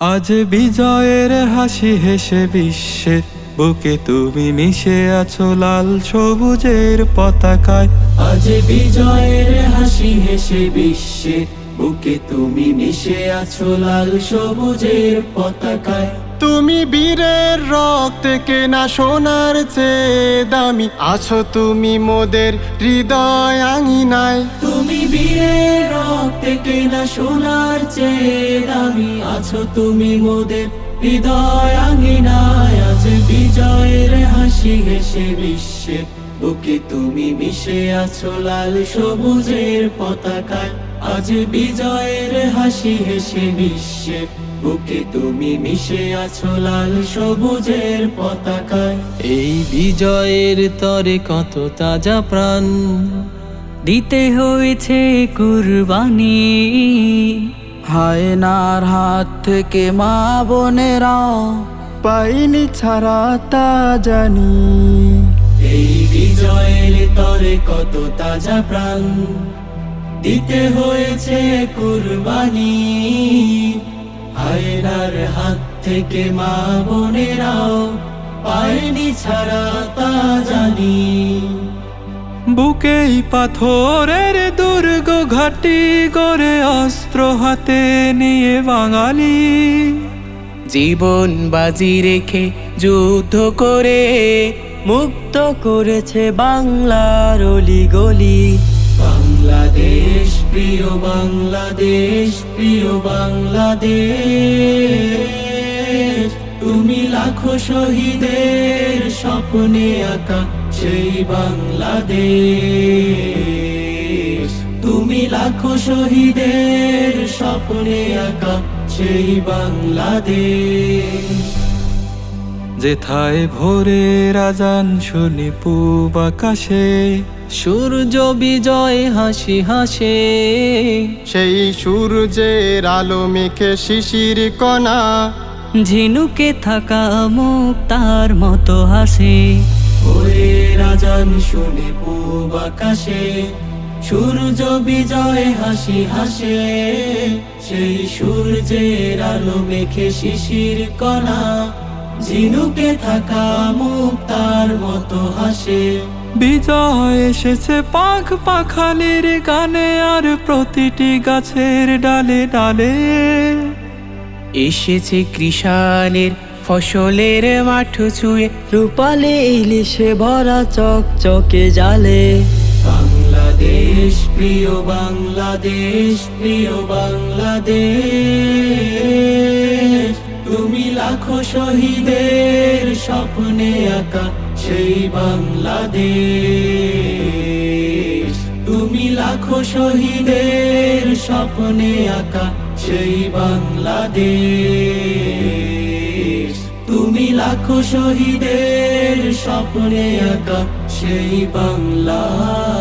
আজ বিজয়ের হাসি হেসে বিশ্বের বুকে তুমি মিশে আছো লাল সবুজের পতাকায়। আজ বিজয়ের হাসি হেসে বিশ্বে বুকে তুমি মিশে আছো লাল সবুজের পতাকায়। তুমি বীরের রক্ত কেনা সোনার চেয়ে দামি, আছো তুমি মোদের হৃদয় আঙিনায়। তুমি বীরের কেনা সোনার চেয়ে দামি আছো তুমি মোদের হৃদয় আঙ্গিনায় আজ বিজয়ের হাসি হেসে বিশ্বের বুকে তুমি মিশে আছো লাল সবুজের পতাকায়। আজ বিজয়ের হাসি হেসে বিশ্বের বুকে তুমি মিশে আছো লাল সবুজের পতাকায়। এই বিজয়ের তরে কত তাজা প্রাণ। দিতে হয়েছে কুরবানি। হায়নার হাত থেকে মা বোনেরা পাইনি ছাড়া তা জানি। এই বিজয়ের তরে কত তাজা প্রাণ। দিতে হয়েছে কুরবানি। আয়নার হাত থেকে মা বোনেরাও পায়নি ছাড়া তা জানি। বুকেই পাথরের দুর্গ ঘাটি করে অস্ত্র হাতে নিয়ে বাঙালি। জীবন বাজি রেখে যুদ্ধ করে মুক্ত করেছে বাংলার অলি গলি বাংলাদেশ প্রিয় বাংলাদেশ প্রিয় বাংলাদেশ তুমি লাখো শহীদের স্বপ্নে আঁকা সেই বাংলাদেশ। তুমি লাখো শহীদের স্বপ্নে আঁকা সেই বাংলাদেশ। যেথায় ভোরে রাজান শুনি পূব আকাশে সূর্য বিজয় হাসি হাসে। সেই সূর্যের আলো মেখে শিশির কণা ঝিনুকে থাকা মুখ তার মতো হাসে। ওরে রাজান শুনে পূব আকাশে সূর্য বিজয় হাসি হাসে সেই সূর্যের আলো মেখে শিশির কণা ঝিনুকে থাকা মুখ তার মতো হাসে। বিজয় এসেছে পাখ পাখালির গানে আর প্রতিটি গাছের ডালে ডালে। এসেছে কৃষানের ফসলের মাঠ ছুঁয়ে রূপালে ইলিশে ভরা চক চকে জালে। বাংলাদেশ, প্রিয় বাংলাদেশ প্রিয় বাংলাদেশ, তুমি লাখো শহীদের স্বপ্নে আঁকা সেই বাংলাদেশ। তুমি লাখো শহীদের স্বপ্নে আঁকা সেই বাংলাদেশ। আমি লাখো শহীদের স্বপ্নে আঁকা সেই বাংলাদেশ।